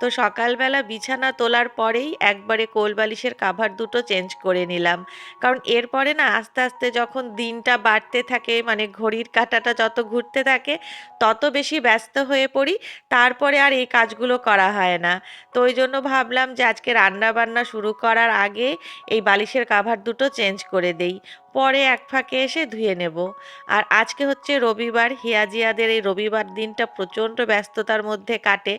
তো সকালবেলা বিছানা তোলার পরেই একবারে কোল বালিশের কাভার দুটো চেঞ্জ করে নিলাম। কারণ এরপরে না আস্তে আস্তে যখন দিনটা বাড়তে থাকে মানে ঘড়ির কাঁটাটা যত ঘুরতে থাকে, তত বেশি ব্যস্ত হয়ে পড়ি। তারপরে আর এই কাজগুলো করা হয় না। তো ওই জন্য ভাবলাম যে আজকে রান্না বান্না শুরু করার আগে এই বালিশের কাভার দুটো চেঞ্জ করে দেই। পরে এক ফাঁকে এসে ধুয়ে নেব। আর আজকে হচ্ছে রবিবার, হিয়াজিয়াদের এই রবিবার দিনটা প্রচণ্ড ব্যস্ততার মধ্যে কাটে।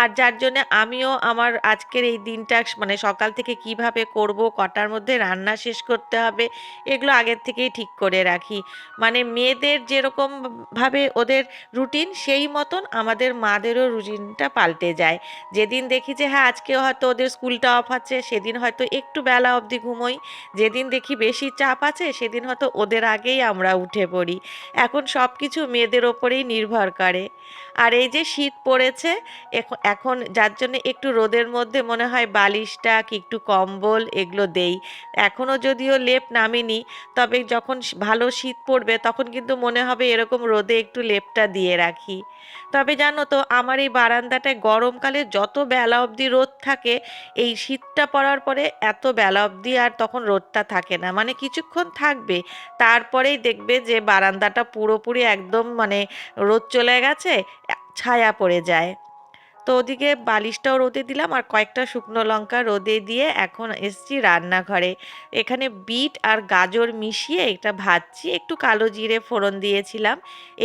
আর যার জন্য আমিও আমার আজকের এই দিনটা মানে সকাল থেকে কীভাবে করব, কটার মধ্যে রান্না শেষ করতে হবে, এগুলো আগের থেকেই ঠিক করে রাখি। মানে মেয়েদের যেরকম ভাবে ওদের রুটিন, সেই মতন আমাদের মাদেরও রুটিনটা পাল্টে যায়। যেদিন দেখি যে হ্যাঁ আজকে হয়তো ওদের স্কুলটা অফ আছে, সেদিন হয়তো একটু বেলা অবধি ঘুমোই। যেদিন দেখি বেশি চাপ আছে সেদিন হয়তো ওদের আগেই আমরা উঠে পড়ি। এখন সব কিছু মেয়েদের ওপরেই নির্ভর করে। আর এই যে শীত পড়েছে এখন যার জন্য একটু রোদের মধ্যে মনে হয় বালিশটা কি একটু কম্বল এগুলো দেই। এখনও যদিও লেপ নামিনি, তবে যখন ভালো শীত পড়বে তখন কিন্তু মনে হবে এরকম রোদে একটু লেপটা দিয়ে রাখি। তবে জানো তো, আমার এই বারান্দাটায় গরমকালে যত বেলা অবধি রোদ থাকে, এই শীতটা পড়ার পরে এত বেলা অবধি আর তখন রোদটা থাকে না। মানে কিছুক্ষণ থাকবে, তারপরেই দেখবে যে বারান্দাটা পুরোপুরি একদম মানে রোদ চলে গেছে, ছায়া পড়ে যায়। তো ওদিকে বালিশটাও রোদে দিলাম আর কয়েকটা শুকনো লঙ্কা রোদে দিয়ে এখন এসছি রান্নাঘরে। এখানে বিট আর গাজর মিশিয়ে এটা ভাজছি, একটু কালো জিরে ফোড়ন দিয়েছিলাম।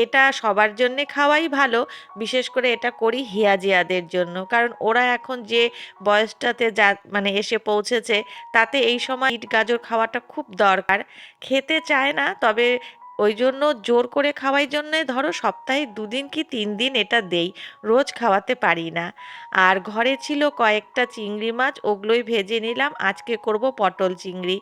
এটা সবার জন্যে খাওয়াই ভালো, বিশেষ করে এটা করি হিয়াজিয়াদের জন্য। কারণ ওরা এখন যে বয়সটাতে যা মানে এসে পৌঁছেছে, তাতে এই সময় বিট গাজর খাওয়াটা খুব দরকার। খেতে চায় না, তবে ওই জন্য জোর করে খাওয়াই জন্যে ধরো সপ্তাহে দুদিন কি তিন দিন এটা দেই, রোজ খাওয়াতে পারি না। আর ঘরে ছিল কয়েকটা চিংড়ি মাছ, ওগুলোই ভেজে নিলাম, আজকে করব পটল চিংড়ি।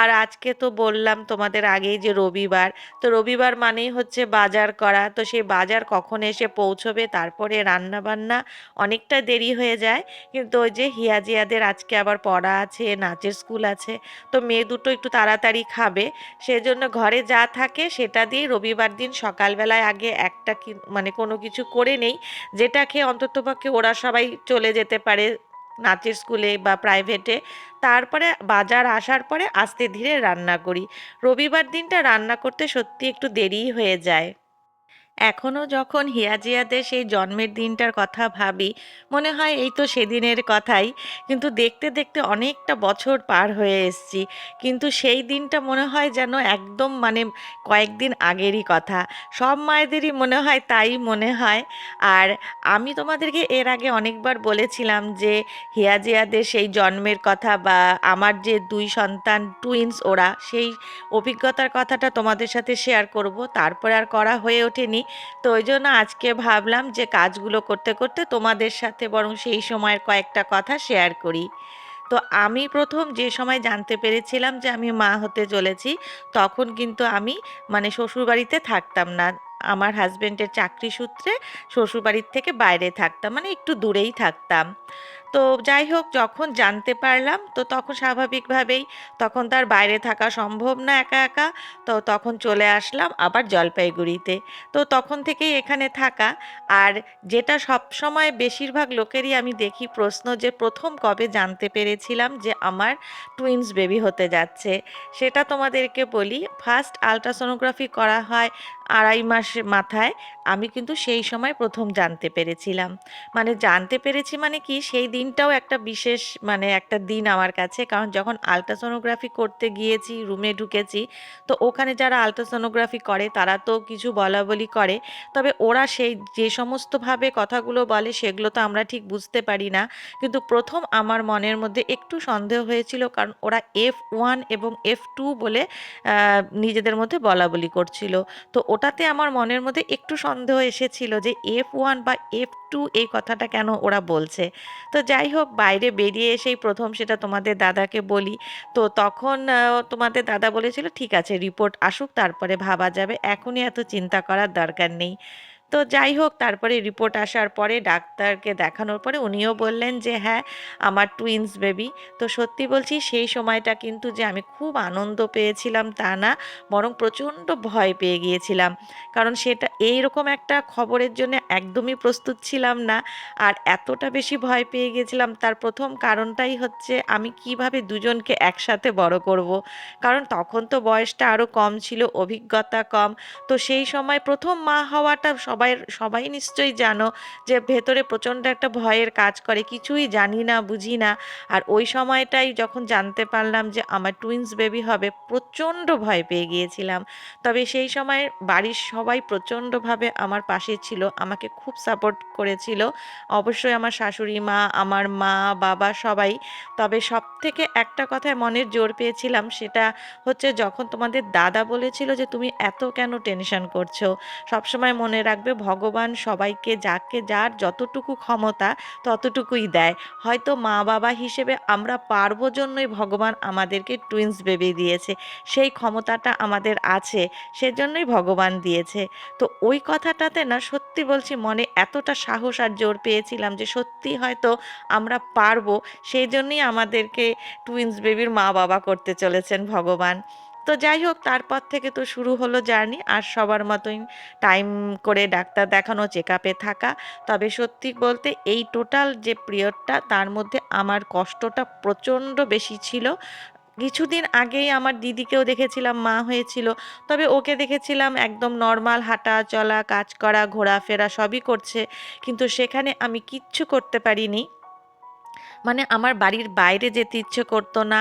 আর আজকে তো বললাম তোমাদের আগেই যে রবিবার, তো রবিবার মানেই হচ্ছে বাজার করা, তো সেই বাজার কখন এসে পৌঁছবে, তারপরে রান্না বান্না অনেকটা দেরি হয়ে যায়, কিন্তু ওই যে হিয়াজিয়াদের আজকে আবার পড়া আছে, নাচের স্কুল আছে, তো মেয়ে দুটো একটু তাড়াতাড়ি খাবে, সেজন্য ঘরে যা থাকে সেটা দিয়ে রবিবার দিন সকালবেলায় আগে একটা কি মানে কোনো কিছু করে নেই, যেটা খেয়ে অন্ততপক্ষে ওরা সবাই চলে যেতে পারে নাচের স্কুলে বা প্রাইভেটে তারপরে বাজার আসার পরে আস্তে ধীরে রান্না করি। রবিবার দিনটা রান্না করতে সত্যি একটু দেরিই হয়ে যায়। এখনও যখন হিয়াজিয়াদের সেই জন্মের দিনটার কথা ভাবি, মনে হয় এই তো সেদিনের কথাই। কিন্তু দেখতে দেখতে অনেকটা বছর পার হয়ে এসছি। কিন্তু সেই দিনটা মনে হয় যেন একদম মানে কয়েকদিন আগেরই কথা। সব মায়েদেরই মনে হয় তাই মনে হয়। আর আমি তোমাদেরকে এর আগে অনেকবার বলেছিলাম যে হিয়াজিয়াদের সেই জন্মের কথা বা আমার যে দুই সন্তান টুইন্স ওরা, সেই অভিজ্ঞতার কথাটা তোমাদের সাথে শেয়ার করব। তারপরে আর করা হয়ে ওঠেনি। তো ওই জন্য আজকে ভাবলাম যে কাজগুলো করতে করতে তোমাদের সাথে বরং সেই সময়ের কয়েকটা কথা শেয়ার করি। তো আমি প্রথম যে সময় জানতে পেরেছিলাম যে আমি মা হতে চলেছি, তখন কিন্তু আমি মানে শ্বশুরবাড়িতে থাকতাম না। আমার হাজব্যান্ডের চাকরি সূত্রে শ্বশুরবাড়ির থেকে বাইরে থাকতাম মানে একটু দূরেই থাকতাম। তো যাই হোক, যখন জানতে পারলাম, তো তখন স্বাভাবিকভাবেই তখন তার বাইরে থাকা সম্ভব না একা একা, তো তখন চলে আসলাম আবার জলপাইগুড়িতে। তো তখন থেকেই এখানে থাকা। আর যেটা সব সময় বেশিরভাগ লোকেরই আমি দেখি প্রশ্ন যে, প্রথম কবে জানতে পেরেছিলাম যে আমার টুইনস বেবি হতে যাচ্ছে? সেটা তোমাদেরকে বলি ফার্স্ট আলট্রাসোনোগ্রাফি করা হয় আড়াই মাস মাথায় আমি কিন্তু সেই সময় প্রথম জানতে পেরেছিলাম। মানে জানতে পেরেছি মানে কি সেই দিনটাও একটা বিশেষ মানে একটা দিন আমার কাছে। কারণ যখন আলট্রাসোনোগ্রাফি করতে গিয়েছি রুমে ঢুকেছি, তো ওখানে যারা আলট্রাসোনোগ্রাফি করে তারা তো কিছু বলা বলি করে। তবে ওরা সেই যে সমস্তভাবে কথাগুলো বলে সেগুলো তো আমরা ঠিক বুঝতে পারি না। কিন্তু প্রথম আমার মনের মধ্যে একটু সন্দেহ হয়েছিল কারণ ওরা এফ ওয়ান এবং এফ টু বলে নিজেদের মধ্যে বলা বলি করছিল। তো ওটাতে আমার মনের মধ্যে একটু সন্দেহ এসেছিল যে এফ ওয়ান বা এফ টু এই কথাটা কেন ওরা বলছে। তো যাই হোক, বাইরে বেরিয়ে এসেই প্রথম সেটা তোমাদের দাদাকে বলি। তো তখন তোমাদের দাদা বলেছিল, ঠিক আছে রিপোর্ট আসুক, তারপরে ভাবা যাবে। এখনই এত চিন্তা করার দরকার নেই। তো যাই হোক, তারপরে রিপোর্ট আসার পরে ডাক্তারকে দেখানোর পরে উনিও বললেন যে হ্যাঁ আমার টুইন্স বেবি তো সত্যি বলছি, সেই সময়টা কিন্তু যে আমি খুব আনন্দ পেয়েছিলাম তা না, বরং প্রচণ্ড ভয় পেয়ে গিয়েছিলাম। কারণ সেটা এই রকম একটা খবরের জন্য একদমই প্রস্তুত ছিলাম না, আর এতটা বেশি ভয় পেয়ে গিয়েছিলাম। তার প্রথম কারণটাই হচ্ছে, আমি কীভাবে দুজনকে একসাথে বড় করব। কারণ তখন তো বয়সটা আরও কম ছিল, অভিজ্ঞতা কম। তো সেই সময় প্রথম মা হওয়াটা সবাই সবাই নিশ্চয়ই জানো যে ভেতরে প্রচণ্ড একটা ভয়ের কাজ করে, কিছুই জানি না, বুঝি না। আর ওই সময়টাই যখন জানতে পারলাম যে আমার টুইন্স বেবি হবে, প্রচণ্ড ভয় পেয়ে গিয়েছিলাম। তবে সেই সময় বাড়ির সবাই প্রচণ্ডভাবে আমার পাশে ছিল, আমাকে খুব সাপোর্ট করেছিল। অবশ্যই আমার শাশুড়ি মা, আমার মা, বাবা সবাই। তবে সব থেকে একটা কথায় মনের জোর পেয়েছিলাম, সেটা হচ্ছে যখন তোমাদের দাদা বলেছিল যে তুমি এত কেন টেনশন করছ, সবসময় মনে রাখবে ভগবান সবাইকে যাকে যার যতটুকু ক্ষমতা ততটুকুই দেয়। হয়তো মা বাবা হিসেবে আমরা পারব জন্যই ভগবান আমাদেরকে টুইন্স বেবি দিয়েছে। সেই ক্ষমতাটা আমাদের আছে, সেজন্যই ভগবান দিয়েছে। তো ওই কথাটাতে না সত্যি বলছি, মনে এতটা সাহস আর জোর পেয়েছিলাম যে সত্যি হয়তো আমরা পারব, সেই জন্যই আমাদেরকে টুইন্স বেবির মা বাবা করতে চলেছেন ভগবান। তো যাই হোক, তারপর থেকে তো শুরু হলো জার্নি। আর সবার মতোই টাইম করে ডাক্তার দেখানো চেক আপে থাকা। তবে সত্যি বলতে এই টোটাল যে পিরিয়ডটা, তার মধ্যে আমার কষ্টটা প্রচণ্ড বেশি ছিল। কিছুদিন আগেই আমার দিদিকেও দেখেছিলাম, মা হয়েছিল। তবে ওকে দেখেছিলাম, একদম নর্মাল হাঁটা, চলা, কাজ করা, ঘোরাফেরা সবই করছে। কিন্তু সেখানে আমি কিচ্ছু করতে পারিনি। মানে আমার বাড়ির বাইরে যেতে ইচ্ছে করতো না,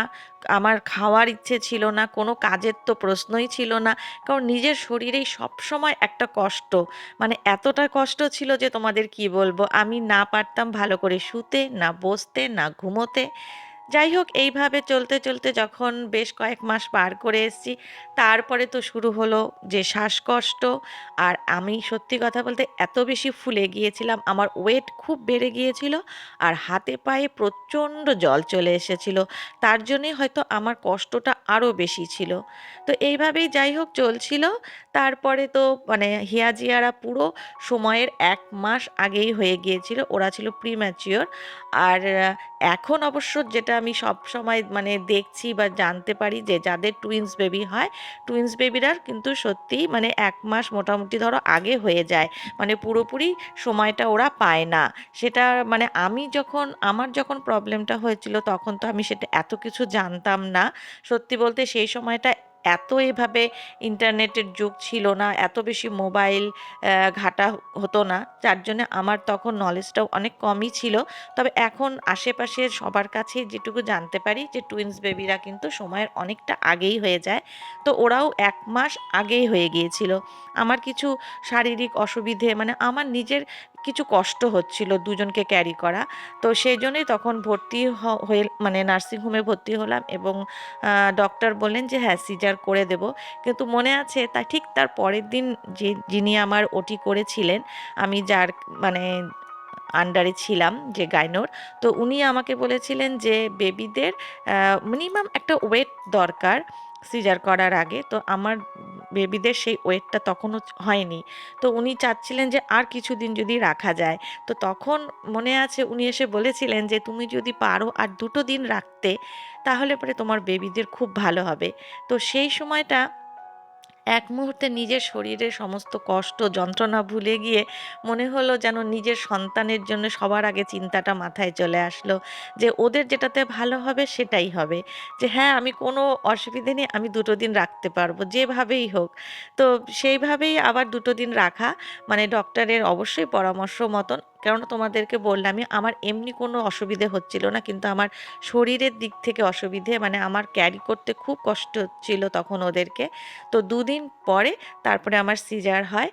আমার খাওয়ার ইচ্ছে ছিল না, কোনো কাজের তো প্রশ্নই ছিল না, কারণ নিজের শরীরেই সবসময় একটা কষ্ট। মানে এতটা কষ্ট ছিল যে তোমাদের কি বলব? আমি না পারতাম ভালো করে শুতে, না বসতে, না ঘুমোতে। যাই হোক, এইভাবে চলতে চলতে যখন বেশ কয়েক মাস পার করে এসেছি, তারপরে তো শুরু হলো যে শ্বাসকষ্ট। আর আমি সত্যি কথা বলতে এত বেশি ফুলে গিয়েছিলাম, আমার ওয়েট খুব বেড়ে গিয়েছিল আর হাতে পায়ে প্রচণ্ড জল চলে এসেছিল। তার জন্যে হয়তো আমার কষ্টটা আরও বেশি ছিল। তো এইভাবেই যাই হোক, চলছিল। তারপরে তো মানে হিয়াজিয়ারা পুরো সময়ের এক মাস আগেই হয়ে গিয়েছিল, ওরা ছিল প্রিম্যাচিওর আর এখন অবশ্য যেটা আমি সব সময় মানে দেখছি বা জানতে পারি যে যাদের টুইন্স বেবি হয় টুইন্স বেবিরা কিন্তু সত্যিই মানে এক মাস মোটামুটি ধরো আগে হয়ে যায় মানে পুরোপুরি সময়টা ওরা পায় না। সেটা মানে আমি যখন, আমার যখন প্রবলেমটা হয়েছিল তখন তো আমি সেটা এত কিছু জানতাম না। সত্যি বলতে সেই সময়টা এত এভাবে ইন্টারনেটের যুগ ছিল না, এত বেশি মোবাইল ঘাটা হতো না, যার জন্যে আমার তখন নলেজটাও অনেক কমই ছিল। তবে এখন আশেপাশের সবার কাছে যেটুকু জানতে পারি যে টুইন্স বেবিরা কিন্তু সময়ের অনেকটা আগেই হয়ে যায়। তো ওরাও এক মাস আগেই হয়ে গিয়েছিল। আমার কিছু শারীরিক অসুবিধে মানে আমার নিজের কিছু কষ্ট হচ্ছিল, দুজনকে ক্যারি করা। তো সেই জন্যই তখন ভর্তি হয়ে মানে নার্সিংহোমে ভর্তি হলাম এবং ডক্টর বললেন যে হ্যাঁ সিজার করে দেব। কিন্তু মনে আছে তা ঠিক তার পরের দিন যে, যিনি আমার ওটি করেছিলেন, আমি যার মানে আন্ডারে ছিলাম যে গাইনোর তো উনি আমাকে বলেছিলেন যে বেবিদের মিনিমাম একটা ওয়েট দরকার। সিজার করার আগে, তো আমার বেবিদের সেই ওয়েটটা তখনও হয়নি। তো উনি চাচ্ছিলেন যে আর কিছুদিন যদি রাখা যায়। তো তখন মনে আছে উনি এসে বলেছিলেন যে, তুমি যদি পারো আর দুটো দিন রাখতে, তাহলে পরে তোমার বেবিদের খুব ভালো হবে। তো সেই সময়টা এক মুহূর্তে নিজের শরীরের সমস্ত কষ্ট, যন্ত্রণা ভুলে গিয়ে মনে হলো যেন নিজের সন্তানের জন্য সবার আগে চিন্তাটা মাথায় চলে আসলো যে ওদের যেটাতে ভালো হবে সেটাই হবে। যে হ্যাঁ আমি কোনো অসুবিধে নেই, আমি দুটো দিন রাখতে পারব, যেভাবেই হোক। তো সেইভাবেই আবার দুটো দিন রাখা মানে ডক্টরের অবশ্যই পরামর্শ মতন কেননা তোমাদেরকে বললামই, আমার এমনি কোনো অসুবিধে হচ্ছিল না, কিন্তু আমার শরীরের দিক থেকে অসুবিধে মানে আমার ক্যারি করতে খুব কষ্ট হচ্ছিল তখন ওদেরকে। তো দুদিন পরে তারপরে আমার সিজার হয়।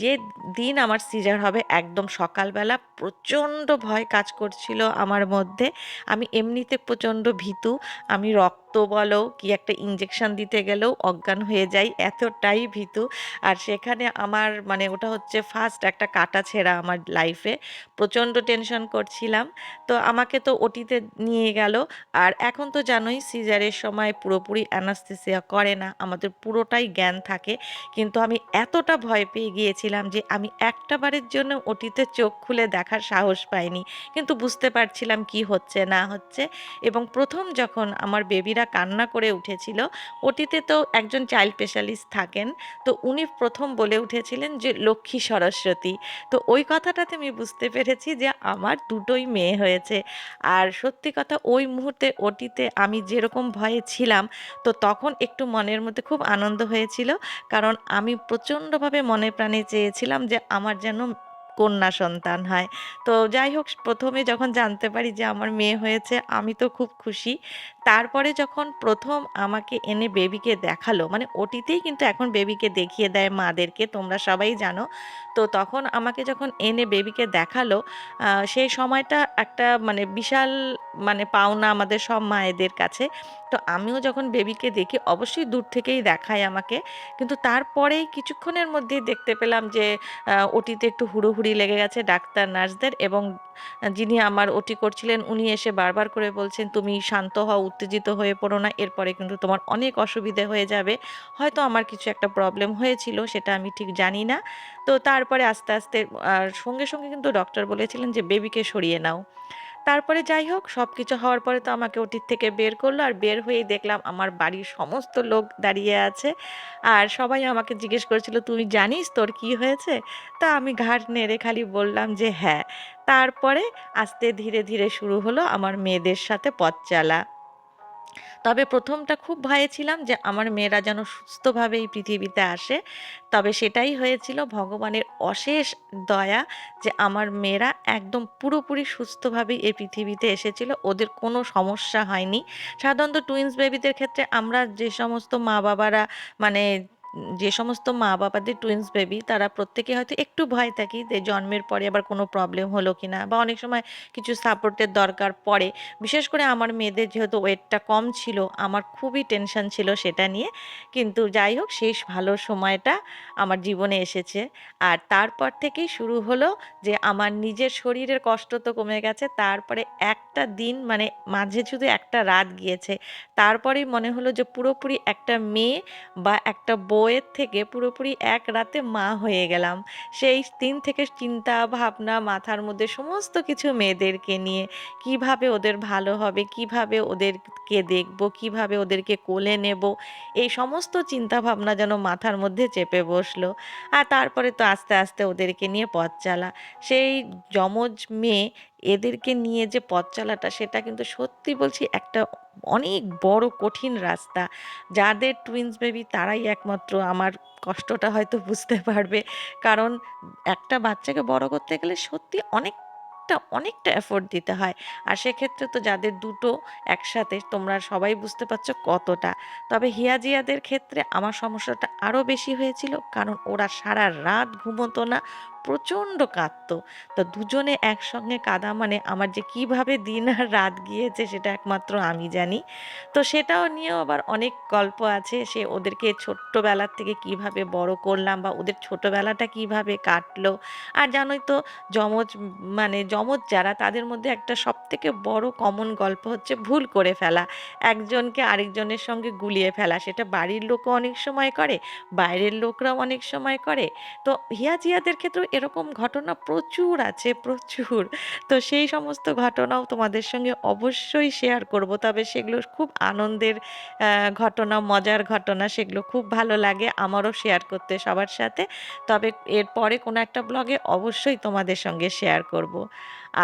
যে দিন আমার সিজার হবে একদম সকালবেলা প্রচণ্ড ভয় কাজ করছিল আমার মধ্যে। আমি এমনিতে প্রচণ্ড ভীতু, আমি রক্ত রক্ত বলো কি একটা ইঞ্জেকশন দিতে গেলেও অজ্ঞান হয়ে যাই, এতটাই ভীতু। আর সেখানে আমার মানে ওটা হচ্ছে ফার্স্ট একটা কাটা ছেঁড়া আমার লাইফে প্রচণ্ড টেনশন করছিলাম। তো আমাকে তো ওটিতে নিয়ে গেল। আর এখন তো জানোই সিজারের সময় পুরোপুরি অ্যানাস্থেসিয়া করে না। আমাদের পুরোটাই জ্ঞান থাকে। কিন্তু আমি এতটা ভয় পেয়ে গিয়েছিলাম যে আমি একটা বারের জন্য ওটিতে চোখ খুলে দেখার সাহস পাইনি। কিন্তু বুঝতে পারছিলাম কি হচ্ছে, না হচ্ছে। এবং প্রথম যখন আমার বেবিরা কান্না করে উঠেছিল। ওটিতে তো একজন চাইল্ড স্পেশালিস্ট থাকেন। তো উনি প্রথম বলে উঠেছিলেন যে, লক্ষ্মী সরস্বতী। তো ওই কথাটাতে আমি বুঝতে পেরেছি যে, আমার দুটোই মেয়ে হয়েছে। আর সত্যি কথা, ওই মুহূর্তে ওটিতে আমি যেরকম ভয়ে ছিলাম, তো তখন একটু মনের মধ্যে খুব আনন্দ হয়েছিল। কারণ আমি প্রচণ্ডভাবে মনে প্রাণে চেয়েছিলাম যে, আমার যেন কন্যা সন্তান হয়। তো যাই হোক, প্রথমে যখন জানতে পারি যে আমার মেয়ে হয়েছে, আমি তো খুব খুশি। তারপরে যখন প্রথম আমাকে এনে বেবিকে দেখাল মানে ওটিতেই কিন্তু এখন বেবিকে দেখিয়ে দেয় মাদেরকে, তোমরা সবাই জানো। তো তখন আমাকে যখন এনে বেবিকে দেখাল সেই সময়টা একটা মানে বিশাল মানে পাওনা আমাদের সব মায়েদের কাছে। তো আমিও যখন বেবিকে দেখি, অবশ্যই দূর থেকেই দেখায় আমাকে। কিন্তু তারপরেই কিছুক্ষণের মধ্যেই দেখতে পেলাম যে ওটিতে একটু হুড়োহুড়ি লেগে গেছে ডাক্তার, নার্সদের এবং যিনি আমার ওটি করছিলেন, উনি এসে বারবার করে বলছেন, তুমি শান্ত হও, উত্তেজিত হয়ে পড়ো না, এরপরে কিন্তু তোমার অনেক অসুবিধে হয়ে যাবে। হয়তো আমার কিছু একটা প্রবলেম হয়েছিল, সেটা আমি ঠিক জানি না। তো তারপরে আস্তে আস্তে, আর সঙ্গে সঙ্গে কিন্তু ডক্টর বলেছিলেন যে, বেবিকে সরিয়ে নাও। তারপরে যাই হোক সব কিছু হওয়ার পরে তো আমাকে ওটির থেকে বের করল আর বের হয়েই দেখলাম আমার বাড়ির সমস্ত লোক দাঁড়িয়ে আছে। আর সবাই আমাকে জিজ্ঞেস করেছিল তুমি জানিস তোর কি হয়েছে? তা আমি ঘাট নেড়ে খালি বললাম যে হ্যাঁ। তারপরে আস্তে ধীরে ধীরে শুরু হলো আমার মেয়েদের সাথে পথ চলা। তবে প্রথমটা খুব ভয়ে ছিলাম যে আমার মেয়েরা যেন সুস্থভাবে এই পৃথিবীতে আসে। তবে সেটাই হয়েছিল ভগবানের অশেষ দয়া যে আমার মেয়েরা একদম পুরোপুরি সুস্থভাবে এই পৃথিবীতে এসেছিল। ওদের কোনো সমস্যা হয়নি। সাধারণত টুইন্স বেবিদের ক্ষেত্রে আমরা যে সমস্ত মা বাবারা মানে যে সমস্ত মা বাবাদের টুইন্স বেবি তারা প্রত্যেকে হয়তো একটু ভয় থাকি যে জন্মের পরে আবার কোনো প্রবলেম হলো কি না বা অনেক সময় কিছু সাপোর্টের দরকার পড়ে। বিশেষ করে আমার মেয়েদের যেহেতু ওয়েটটা কম ছিল, আমার খুবই টেনশন ছিল সেটা নিয়ে। কিন্তু যাই হোক, শেষ ভালো সময়টা আমার জীবনে এসেছে। আর তারপর থেকেই শুরু হলো যে আমার নিজের শরীরের কষ্ট তো কমে গেছে, তারপরে একটা দিন মানে মাঝে শুধু একটা রাত গিয়েছে। তারপরেই মনে হলো যে পুরোপুরি একটা মেয়ে বা একটা বউয়ের থেকে পুরোপুরি এক রাতে মা হয়ে গেলাম। সেই দিন থেকে চিন্তা, ভাবনা, মাথার মধ্যে সমস্ত কিছু মেয়েদেরকে নিয়ে। কীভাবে ওদের ভালো হবে, কীভাবে ওদেরকে দেখব, কীভাবে ওদেরকে কোলে নেব, এই সমস্ত চিন্তা ভাবনা যেন মাথার মধ্যে চেপে বসল। আর তারপরে তো আস্তে আস্তে ওদেরকে নিয়ে পথ চালা। সেই যমজ মেয়ে এদেরকে নিয়ে যে পথ চলাটা, সেটা কিন্তু সত্যি বলছি একটা অনেক বড় কঠিন রাস্তা। যাদের টুইন্স বেবি তারাই একমাত্র আমার কষ্টটা হয়তো বুঝতে পারবে। কারণ একটা বাচ্চাকে বড় করতে গেলে সত্যি অনেকটা অনেকটা এফোর্ট দিতে হয়। আর সেক্ষেত্রে তো যাদের দুটো একসাথে, তোমরা সবাই বুঝতে পারছ কতটা। তবে হিয়াজিয়াদের ক্ষেত্রে আমার সমস্যাটা আরও বেশি হয়েছিল। কারণ ওরা সারা রাত ঘুমোতো না প্রচণ্ড কাঁদতো। তো দুজনে একসঙ্গে কাঁদা মানে আমার যে কীভাবে দিন আর রাত গিয়েছে সেটা একমাত্র আমি জানি। তো সেটাও নিয়েও আবার অনেক গল্প আছে। সে ওদেরকে ছোট্টবেলার থেকে কীভাবে বড় করলাম বা ওদের ছোটবেলাটা কীভাবে কাটলো। আর জানোই তো যমজ মানে যমজ যারা তাদের মধ্যে একটা সবথেকে বড় কমন গল্প হচ্ছে ভুল করে ফেলা। একজনকে আরেকজনের সঙ্গে গুলিয়ে ফেলা। সেটা বাড়ির লোকও অনেক সময় করে, বাইরের লোকরাও অনেক সময় করে। তো হিয়াজিয়াদের ক্ষেত্রেও এরকম ঘটনা প্রচুর আছে, প্রচুর। তো সেই সমস্ত ঘটনাও তোমাদের সঙ্গে অবশ্যই শেয়ার করব। তবে সেগুলো খুব আনন্দের ঘটনা, মজার ঘটনা, সেগুলো খুব ভালো লাগে আমারও শেয়ার করতে সবার সাথে। তবে এরপরে কোনো একটা ব্লগে অবশ্যই তোমাদের সঙ্গে শেয়ার করব।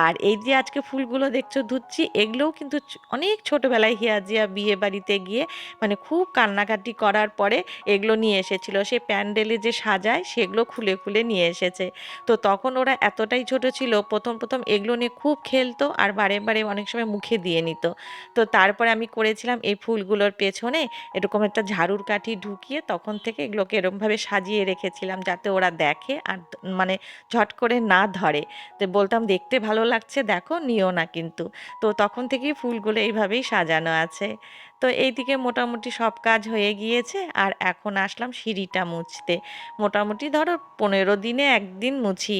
আর এই যে আজকে ফুলগুলো দেখছ ধুচ্ছি, এগুলোও কিন্তু অনেক ছোটবেলায় হিয়াজিয়া বিয়ে বাড়িতে গিয়ে মানে খুব কান্নাকাটি করার পরে এগুলো নিয়ে এসেছিল। সে প্যান্ডেলে যে সাজায় সেগুলো খুলে খুলে নিয়ে এসেছে। তো তখন ওরা এতটাই ছোট ছিল, প্রথম প্রথম এগুলো নিয়ে খুব খেলতো আর বারে বারে অনেক সময় মুখে দিয়ে নিত। তো তারপরে আমি করেছিলাম এই ফুলগুলোর পেছনে এরকম একটা ঝাড়ুর কাঠি ঢুকিয়ে তখন থেকে এগুলোকে এরকমভাবে সাজিয়ে রেখেছিলাম যাতে ওরা দেখে আর মানে ঝট করে না ধরে। তো বলতাম, দেখতে ভালো লাগছে দেখো নিও না কিন্তু। তো তখন থেকেই ফুলগুলো এইভাবেই সাজানো আছে। তো এইদিকে মোটামুটি সব কাজ হয়ে গিয়েছে আর এখন আসলাম সিঁড়িটা মুছতে। মোটামুটি ধরো পনেরো দিনে একদিন মুছি।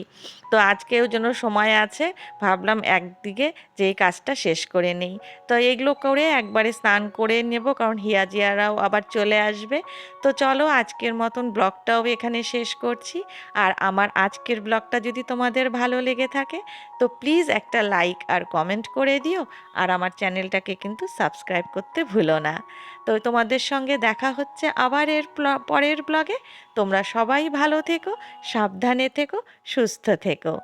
তো আজকেও জন্য সময় আছে, ভাবলাম একদিকে যে কাজটা শেষ করে নেই। তো এগুলো করে একবারে স্নান করে নেব, কারণ হিয়াজিয়ারাও আবার চলে আসবে। তো চলো আজকের মতন ব্লগটাও এখানে শেষ করছি। আর আমার আজকের ব্লগটা যদি তোমাদের ভালো লেগে থাকে, তো প্লিজ একটা লাইক আর কমেন্ট করে দিও। আর আমার চ্যানেলটাকে কিন্তু সাবস্ক্রাইব করতে ভুলো না। তো তোমাদের সঙ্গে দেখা হচ্ছে আবার এর পরের ব্লগে। তোমরা সবাই ভালো থেকো, সাবধানে থেকো, সুস্থ থেকো।